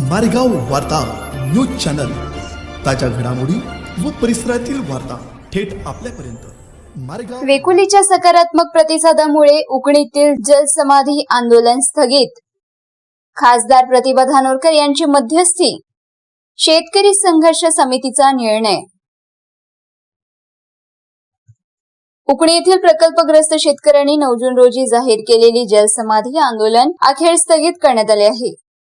मारेगाव वार्ता news channel. ताज्या घडामोडी व परिसरातील वार्ता थेट आपल्यापर्यंत. वेकुलीच्या सकारात्मक प्रतिसादामुळे उकणीतील जलसमाधी आंदोलन स्थगित. खासदार प्रतिभा धानोरकर यांची मध्यस्थी. शेतकरी संघर्ष समितीचा निर्णय. उकणी येथील प्रकल्पग्रस्त शेतकऱ्यांनी नऊ जून रोजी जाहीर केलेली जलसमाधी आंदोलन अखेर स्थगित करण्यात आले आहे.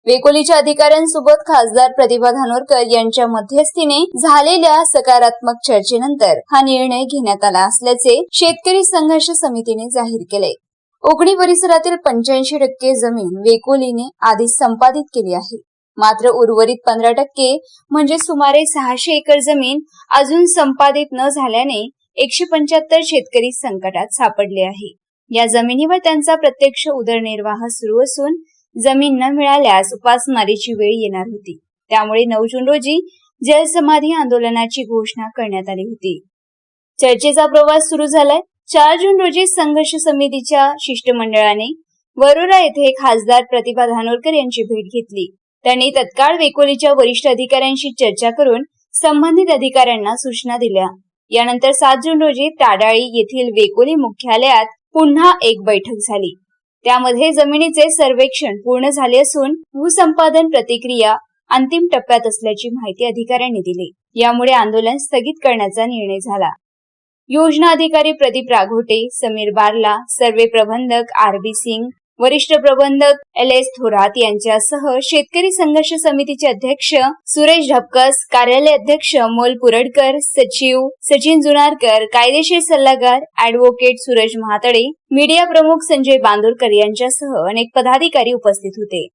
वेकोलीच्या अधिकाऱ्यांसोबत खासदार प्रतिभा धानोरकर यांच्या मध्यस्थीने झालेल्या सकारात्मक चर्चेनंतर हा निर्णय घेण्यात आला असल्याचे शेतकरी संघर्ष समितीने जाहीर केले. उकणी परिसरातील पंच्याऐंशी टक्के जमीन वेकोलीने आधीच संपादित केली आहे. मात्र उर्वरित पंधरा टक्के म्हणजे सुमारे सहाशे एकर जमीन अजून संपादित न झाल्याने एकशे पंच्याहत्तर शेतकरी संकटात सापडले आहे. या जमिनीवर त्यांचा प्रत्यक्ष उदरनिर्वाह सुरू असून जमीन न मिळाल्यास उपासमारीची वेळ येणार होती. त्यामुळे नऊ जून रोजी जलसमाधी आंदोलनाची घोषणा करण्यात आली होती. चर्चेचा प्रवास सुरू झालाय. चार जून रोजी संघर्ष समितीच्या शिष्टमंडळाने वरोरा येथे खासदार प्रतिभा धानोरकर यांची भेट घेतली. त्यांनी तत्काळ वेकोलीच्या वरिष्ठ अधिकाऱ्यांशी चर्चा करून संबंधित अधिकाऱ्यांना सूचना दिल्या. यानंतर सात जून रोजी ताडाळी येथील वेकोली मुख्यालयात पुन्हा एक बैठक झाली. त्यामध्ये जमिनीचे सर्वेक्षण पूर्ण झाले असून भूसंपादन प्रतिक्रिया अंतिम टप्प्यात असल्याची माहिती अधिकाऱ्यांनी दिली. यामुळे आंदोलन स्थगित करण्याचा निर्णय झाला. योजना अधिकारी प्रदीप राघोटे समीर बारला सर्वे प्रबंधक आर बी सिंग वरिष्ठ प्रबंधक एल एस थोरात यांच्यासह शेतकरी संघर्ष समितीचे अध्यक्ष सुरेश ढपकस कार्यालय अध्यक्ष मोल पुरडकर सचिव सचिन जुनारकर कायदेशीर सल्लागार अॅडव्होकेट सुरज महातडे मीडिया प्रमुख संजय बांदोरकर यांच्यासह अनेक पदाधिकारी उपस्थित होते.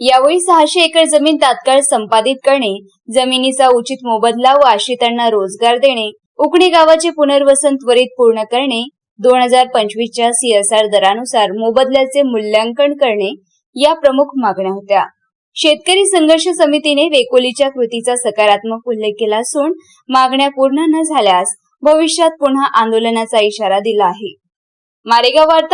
यावेळी सहाशे एकर जमीन तात्काळ संपादित करणे जमिनीचा उचित मोबदला व आश्रितांना रोजगार देणे उकडी गावाचे पुनर्वसन त्वरित पूर्ण करणे दोन हजार पंचवीसच्या सीएसआर दरानुसार मोबदल्याचे मूल्यांकन करणे या प्रमुख मागण्या होत्या. शेतकरी संघर्ष समितीने वेकोलीच्या कृतीचा सकारात्मक उल्लेख केला असून मागण्या पूर्ण न झाल्यास भविष्यात पुन्हा आंदोलनाचा इशारा दिला आहे. मारेगाव वार्ता